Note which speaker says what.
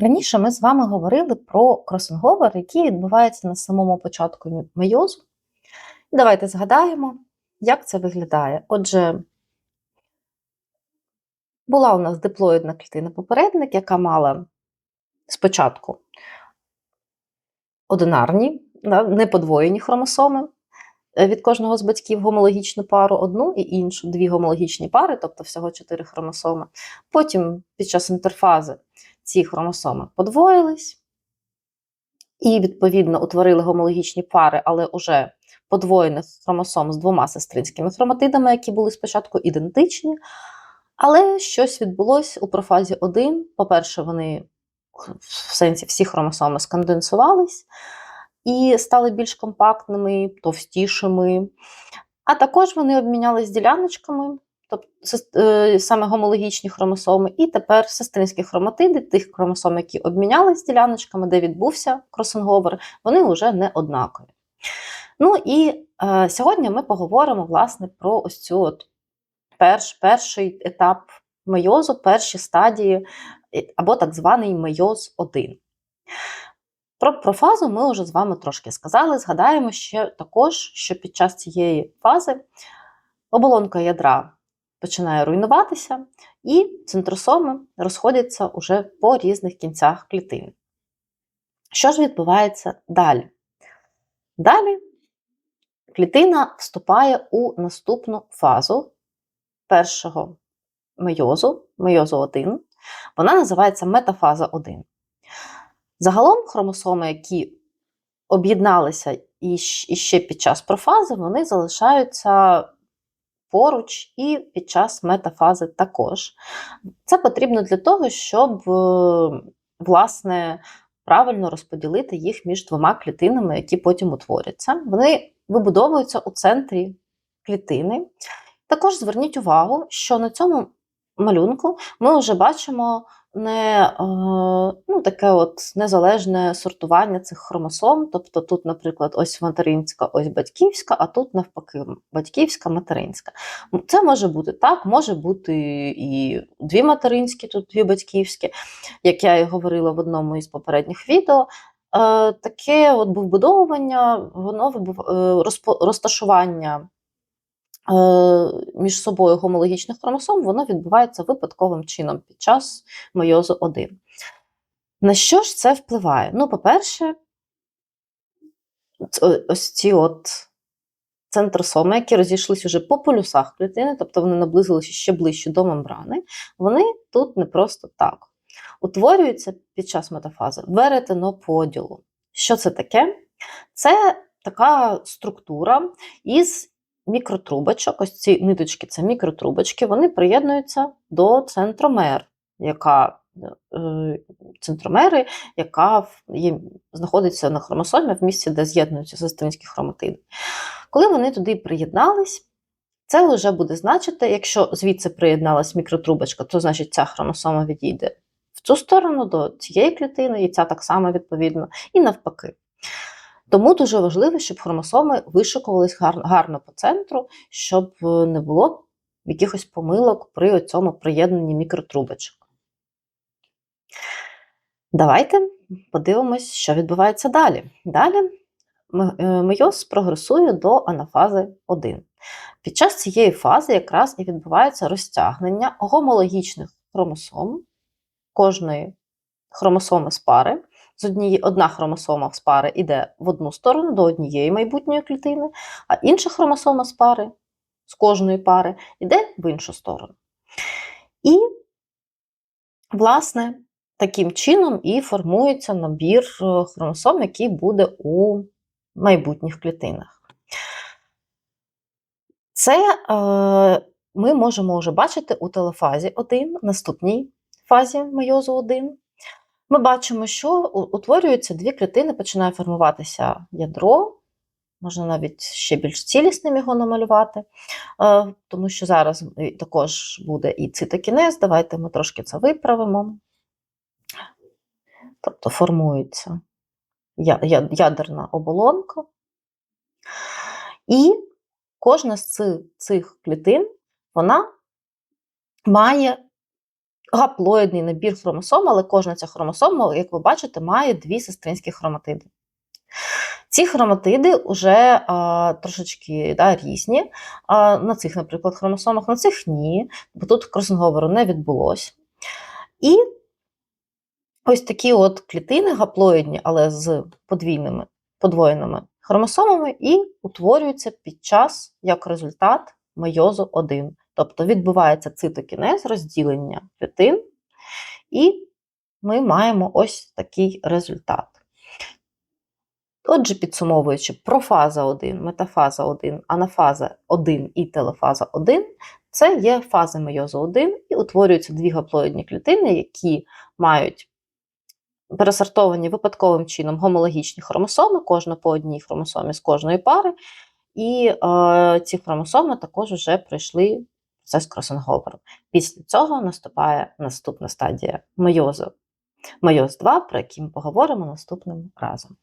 Speaker 1: Раніше ми з вами говорили про кросинговер, який відбувається на самому початку мейозу. Давайте згадаємо, як це виглядає. Отже, була у нас диплоїдна клітина-попередник, яка мала спочатку одинарні, неподвоєні хромосоми е, від кожного з батьків гомологічну пару, одну і іншу, дві гомологічні пари, тобто всього чотири хромосоми. Потім під час інтерфази ці хромосоми подвоїлись і, відповідно, утворили гомологічні пари, але уже подвоєних хромосом з двома сестринськими хроматидами, які були спочатку ідентичні. Але щось відбулося у профазі 1. По-перше, вони в сенсі всі хромосоми сконденсувались і стали більш компактними, товстішими. А також вони обмінялись діляночками, тобто е, саме гомологічні хромосоми, і тепер сестринські хроматиди, тих хромосом, які обмінялись діляночками, де відбувся кросинговер, вони вже не однакові. Ну і е, сьогодні ми поговоримо власне про ось цю от перш, перший етап мейозу, перші стадії, або так званий мейоз 1. Про профазу ми вже з вами трошки сказали. Згадаємо ще також, що під час цієї фази оболонка ядра починає руйнуватися, і центросоми розходяться уже по різних кінцях клітин. Що ж відбувається далі? Далі клітина вступає у наступну фазу першого мейозу, мейозу 1, вона називається метафаза 1. Загалом хромосоми, які об'єдналися і ще під час профази, вони залишаються поруч і під час метафази також. Це потрібно для того, щоб власне, правильно розподілити їх між двома клітинами, які потім утворяться. Вони вибудовуються у центрі клітини. Також зверніть увагу, що на цьому малюнку ми вже бачимо не е, ну, таке от незалежне сортування цих хромосом. Тобто тут, наприклад, ось материнська, ось батьківська, а тут навпаки батьківська, материнська. Це може бути так, може бути і дві материнські, тут дві батьківські, як я і говорила в одному із попередніх відео. Е, таке от вбудовування, воно е, розташування між собою гомологічних хромосом, воно відбувається випадковим чином під час мейозу 1. На що ж це впливає? Ну, по-перше, ось ці от центросоми, які розійшлися вже по полюсах клітини, тобто вони наблизилися ще ближче до мембрани, вони тут не просто так. Утворюються під час метафази веретеноподілу. Що це таке? Це така структура із мікротрубочок, ось ці ниточки це мікротрубочки, вони приєднуються до центромер, яка е, центромери, яка є, знаходиться на хромосомі в місці, де з'єднуються сестринські хроматиди. Коли вони туди приєднались, це вже буде значити, якщо звідси приєдналась мікротрубочка, то значить ця хромосома відійде в цю сторону до цієї клітини, і ця так само відповідно, і навпаки. Тому дуже важливо, щоб хромосоми вишикувались гарно по центру, щоб е, не було якихось помилок при цьому приєднанні мікротрубочок. Давайте подивимось, що відбувається далі. Далі е, мейоз прогресує до анафази 1. Під час цієї фази якраз і відбувається розтягнення гомологічних хромосом кожної хромосоми з пари з однієї, одна хромосома з пари йде в одну сторону до однієї майбутньої клітини, а інша хромосома з пари з кожної пари йде в іншу сторону. І, власне, таким чином і формується набір е, хромосом, який буде у майбутніх клітинах. Це е, ми можемо вже бачити у телефазі 1, наступній фазі майозу 1. Ми бачимо, що утворюються дві клітини, починає формуватися ядро, можна навіть ще більш цілісним його намалювати, е, тому що зараз також буде і цитокінез, давайте ми трошки це виправимо. Тобто формується ядерна оболонка. І кожна з цих клітин вона має гаплоїдний набір хромосом, але кожна ця хромосома, як ви бачите, має дві сестринські хроматиди. Ці хроматиди вже а, трошечки да, різні. А, на цих, наприклад, хромосомах, на цих ні, бо тут кросинговеру не відбулося. І ось такі от клітини гаплоїдні, але з подвійними, подвоєними хромосомами, і утворюються під час як результат мейозу 1. Тобто відбувається цитокінез, розділення клітин, і ми маємо ось такий результат. Отже, підсумовуючи, профаза 1, метафаза 1, анафаза 1 і телефаза 1 це є фази мейозу 1 і утворюються дві гаплоїдні клітини, які мають пересортовані випадковим чином гомологічні хромосоми, кожна по одній хромосомі з кожної пари. І е, ці хромосоми також вже пройшли процес кросинговеру. Після цього наступає наступна стадія мейозу. Мейоз 2, про який ми поговоримо наступним разом.